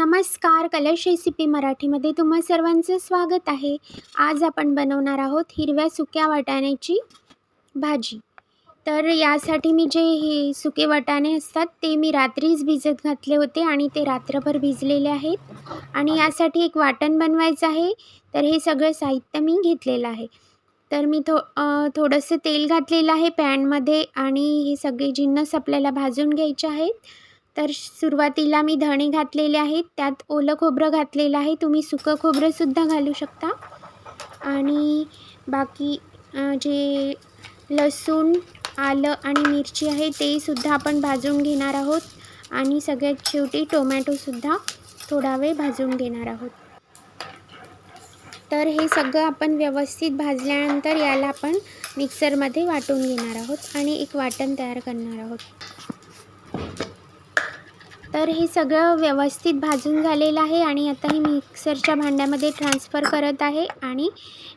नमस्कार कलश रेसिपी मराठीमध्ये तुम्हा सर्वांचं स्वागत आहे. आज आपण बनवणार आहोत हिरव्या सुक्या वाटाण्याची भाजी. तर यासाठी मी जे हे सुके वाटाणे असतात ते मी रात्रीच भिजत घातले होते आणि ते रात्रभर भिजलेले आहेत. आणि यासाठी एक वाटण बनवायचं आहे. तर हे सगळं साहित्य मी घेतलेलं आहे. तर मी थो थोडंसं तेल घातलेलं आहे पॅनमध्ये आणि हे सगळे जिन्नस आपल्याला भाजून घ्यायचे आहेत. तर सुरुवातीला मी धणे घातलेले आहेत त्यात ओलं खोबरं घातलेलं आहे. तुम्ही सुकं खोबरंसुद्धा घालू शकता. आणि बाकी जे लसूण आलं आणि मिरची आहे ते सुद्धा आपण भाजून घेणार आहोत. आणि सगळ्यात शेवटी टोमॅटोसुद्धा थोडा वेळ भाजून घेणार आहोत. तर हे सगळं आपण व्यवस्थित भाजल्यानंतर याला आपण मिक्सरमध्ये वाटून घेणार आहोत आणि एक वाटण तयार करणार आहोत. तर हे सगळं व्यवस्थित भाजून झालेलं आहे आणि आता हे मिक्सरच्या भांड्यामध्ये ट्रान्सफर करत आहे आणि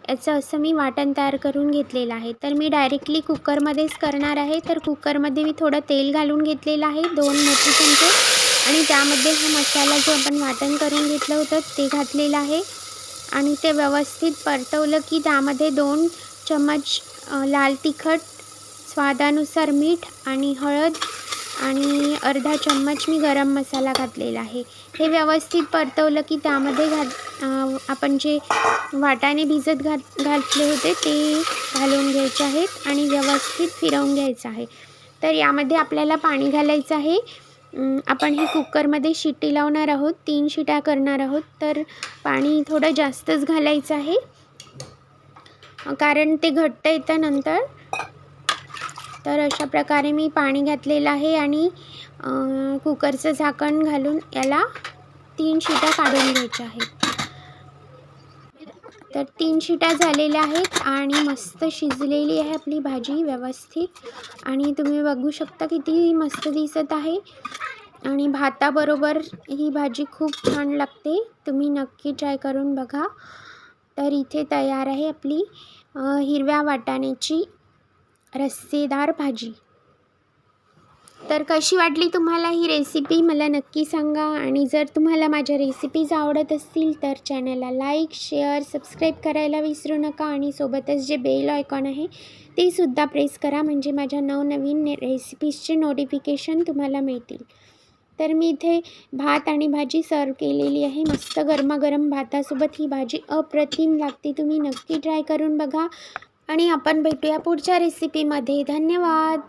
याचं असं मी वाटण तयार करून घेतलेलं आहे. तर मी डायरेक्टली कुकरमध्येच करणार आहे. तर कुकरमध्ये मी थोडं तेल घालून घेतलेलं आहे दोन मोठे चमचे. आणि त्यामध्ये हा मसाला जो आपण वाटण करून घेतलं होतं ते घातलेलं आहे. आणि ते व्यवस्थित परतवलं की त्यामध्ये दोन चम्मच लाल तिखट स्वादानुसार मीठ आणि हळद आणि अर्धा चम्मच मी गरम मसाला घातलेला आहे. हे व्यवस्थित परतवलं की त्यामध्ये घात आपण जे वाटाणे भिजत घात घातले होते ते घालून घ्यायचे आहेत आणि व्यवस्थित फिरवून घ्यायचं आहे. तर यामध्ये आपल्याला पाणी घालायचं आहे. आपण हे कुकरमध्ये शिट्टी लावणार आहोत तीन शिट्या करणार आहोत. तर पाणी थोडं जास्तच घालायचं आहे. कारण ते घट्ट येतं नंतर. तर अशा प्रकारे मी पाणी घातलेलं आहे आणि कुकरचं झाकण घालून याला तीन शिट्या काढून घ्यायच्या आहेत. तर तीन शिट्या झालेल्या आहेत आणि मस्त शिजलेली आहे आपली भाजी व्यवस्थित. आणि तुम्ही बघू शकता किती मस्त दिसत आहे. आणि भाताबरोबर ही भाजी खूप छान लागते. तुम्ही नक्की ट्राय करून बघा. तर इथे तयार आहे आपली हिरव्या वाटाण्याची रस्सेदार भाजी. तर कशी वाटली तुम्हाला ही रेसिपी मला नक्की सांगा. आणि जर तुम्हाला माझ्या रेसिपीज आवडत असतील तर चॅनलला लाईक शेअर सबस्क्राईब करायला विसरू नका. आणि सोबतच जे बेल आयकॉन आहे ते सुद्धा प्रेस करा. म्हणजे माझ्या नवनवीन रेसिपीजचे नोटिफिकेशन तुम्हाला मिळतील. तर मी इथे भात आणि भाजी सर्व केलेली आहे. मस्त गरमागरम भातासोबत ही भाजी अप्रतिम लागते. तुम्ही नक्की ट्राय करून बघा. आणि आपण भेटूया पुढच्या रेसिपीमध्ये धन्यवाद.